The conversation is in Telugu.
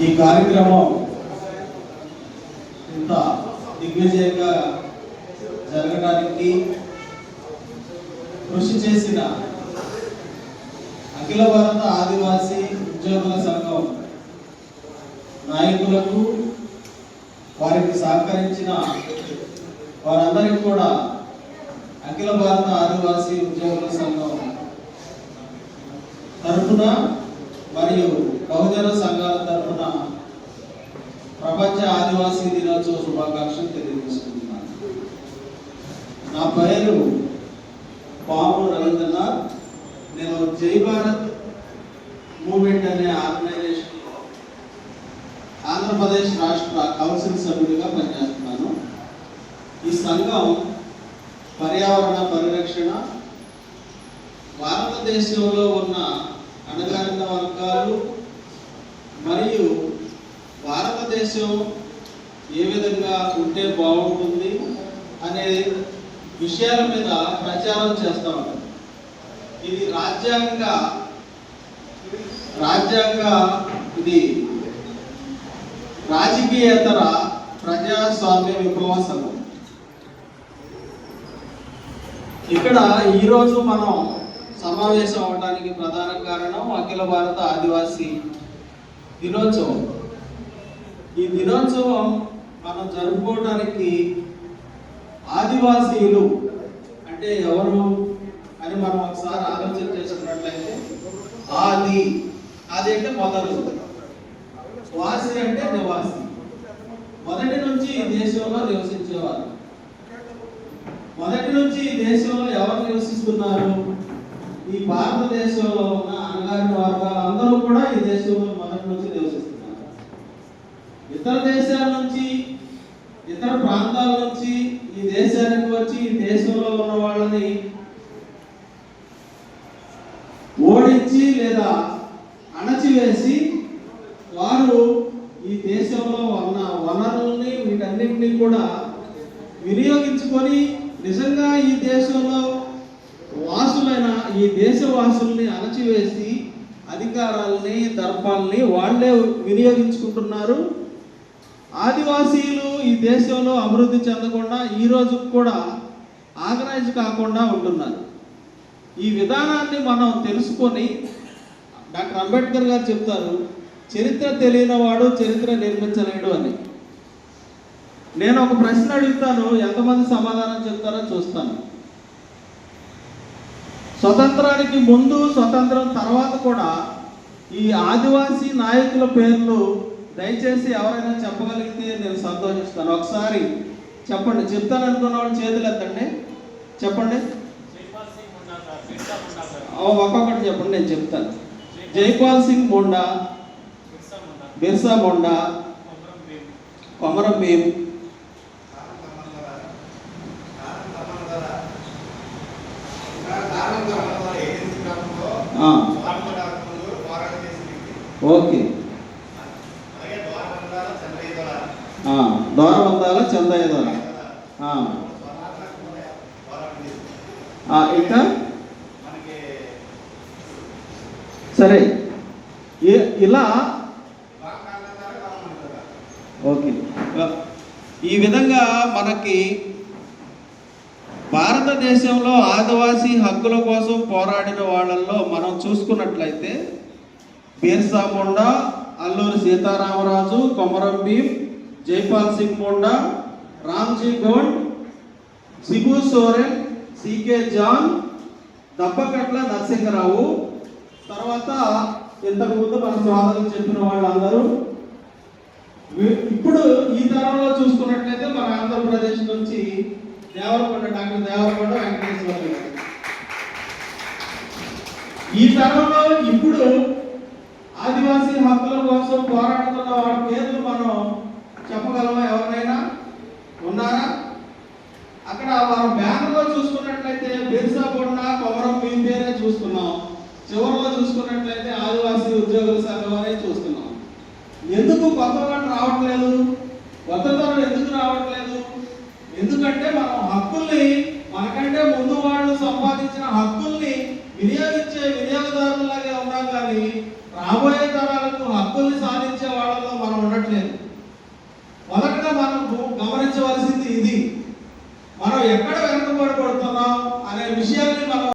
ఈ కార్యక్రమం ఇంత దిగ్విజయంగా జరగడానికి కృషి చేసిన అఖిల భారత ఆదివాసీ ఉద్యోగుల సంఘం నాయకులకు వారికి సహకరించిన వారందరికీ కూడా అఖిల భారత ఆదివాసీ ఉద్యోగుల సంఘం తరఫున మరియు బహుజన సంఘాల తరఫున ప్రపంచ ఆదివాసీ దినోత్సవ శుభాకాంక్షలు తెలియజేసుకుంటున్నాను. నా పేరు పాము రవీంద్రనాథ్. నేను జై భారత్ మూమెంట్ అనే ఆర్గనైజేషన్లో ఆంధ్రప్రదేశ్ రాష్ట్ర కౌన్సిల్ సభ్యుడిగా పనిచేస్తున్నాను. ఈ సంఘం పర్యావరణ పరిరక్షణ భారతదేశంలో ఉన్న అణగారిన వర్గాలు మరియు భారతదేశం ఏ విధంగా ఉంటే బాగుంటుంది అనే విషయాల మీద ప్రచారం చేస్తూ ఉంటాం ఇది రాజ్యాంగ రాజ్యాంగ ఇది రాజకీయేతర ప్రజాస్వామ్య విప్లవ సంఘం ఇక్కడ ఈరోజు మనం సమావేశం అవడానికి ప్రధాన కారణం అఖిల భారత ఆదివాసీ దినోత్సవం. ఈ దినోత్సవం మనం జరుపుకోవడానికి ఆదివాసీలు అంటే ఎవరు అని మనం ఒకసారి ఆలోచన చేసుకున్నట్లయితే ఆది. ఆది అంటే మొదలు వాసి అంటే నివాసి. మొదటి నుంచి ఈ దేశంలో నివసించేవారు. మొదటి నుంచి ఈ దేశంలో ఎవరు నివసిస్తున్నారు? ఈ భారతదేశంలో ఉన్న అణగారిన వర్గాలు అందరూ కూడా ఈ దేశంలో మొదటి నుంచి ఇతర దేశాల నుంచి ఇతర ప్రాంతాల నుంచి ఈ దేశానికి వచ్చి ఈ దేశంలో ఉన్న వాళ్ళని ఓడించి లేదా అణచివేసి వారు ఈ దేశంలో ఉన్న వనరుల్ని వీటన్నింటినీ కూడా వినియోగించుకొని నిజంగా ఈ దేశంలో వాసులైన ఈ దేశవాసుల్ని అణచివేసి అధికారాలని దర్పాలని వాళ్ళే వినియోగించుకుంటున్నారు. ఆదివాసీలు ఈ దేశంలో అభివృద్ధి చెందకుండా ఈ రోజు కూడా ఆర్గనైజ్ కాకుండా ఉంటున్నారు. ఈ విధానాన్ని మనం తెలుసుకొని డాక్టర్ అంబేద్కర్ గారు చెప్తారు చరిత్ర తెలియనివాడు చరిత్ర నిర్మించలేడు అని. నేను ఒక ప్రశ్న అడుగుతాను ఎంతమంది సమాధానం చెప్తారో చూస్తాను. స్వతంత్రానికి ముందు స్వతంత్రం తర్వాత కూడా ఈ ఆదివాసీ నాయకుల పేర్లు దయచేసి ఎవరైనా చెప్పగలిగితే నేను సంతోషిస్తాను. ఒకసారి చెప్పండి చెప్తాను అనుకున్న వాళ్ళు చేతులు ఎత్తండి. చెప్పండి. ఒక్కొక్కటి చెప్పండి నేను చెప్తాను. జైపాల్ సింగ్ మొండా బిర్సా మొండా కొమరం భీమ్. ఓకే. దోర దోరబందాల చందయ్య దోర ఇంకా? సరే. ఇలా? ఓకే. ఈ విధంగా మనకి భారతదేశంలో ఆదివాసీ హక్కుల కోసం పోరాడిన వాళ్ళల్లో మనం చూసుకున్నట్లయితే బీర్సా ముండా అల్లూరి సీతారామరాజు కొమరం భీం జైపాల్ సింగ్ మోండా రామ్జీ గోండ్ సిబు సోరెన్ సికే జాన్ దబ్బకట్ల నరసింహరావు. తర్వాత ఇంతకుముందు మన సోదరులు చెప్పిన వాళ్ళందరూ. ఇప్పుడు ఈ తరంలో చూసుకున్నట్లయితే మన ఆంధ్రప్రదేశ్ నుంచి దేవరకొండ డాక్టర్ దేవరకొండ వెంకటేశ్వర ఈ తరంలో ఇప్పుడు ఆదివాసీ హక్కుల కోసం పోరాడుతున్న వాడికి పేర్లు మనం చెప్పగలమా ఎవరినైనా ఉన్నారా అక్కడ మనం బ్యానర్లో చూసుకున్నట్లయితే బిర్సా కొండ కొమరం భీం పేరే చూస్తున్నాం చివరిలో చూసుకున్నట్లయితే ఆదివాసీ ఉద్యోగుల సంఘం చూస్తున్నాం. ఎందుకు కొత్త వాళ్ళు రావట్లేదు? కొత్త తరం ఎందుకు రావట్లేదు? ఎందుకంటే మనం హక్కుల్ని మనకంటే ముందు వాళ్ళు సంపాదించిన హక్కుల్ని వినియోగించే వినియోగదారులాగా ఉన్నాం కానీ రాబోయే తరాలకు హక్కుల్ని సాధించే వాళ్ళలో మనం ఉండట్లేదు.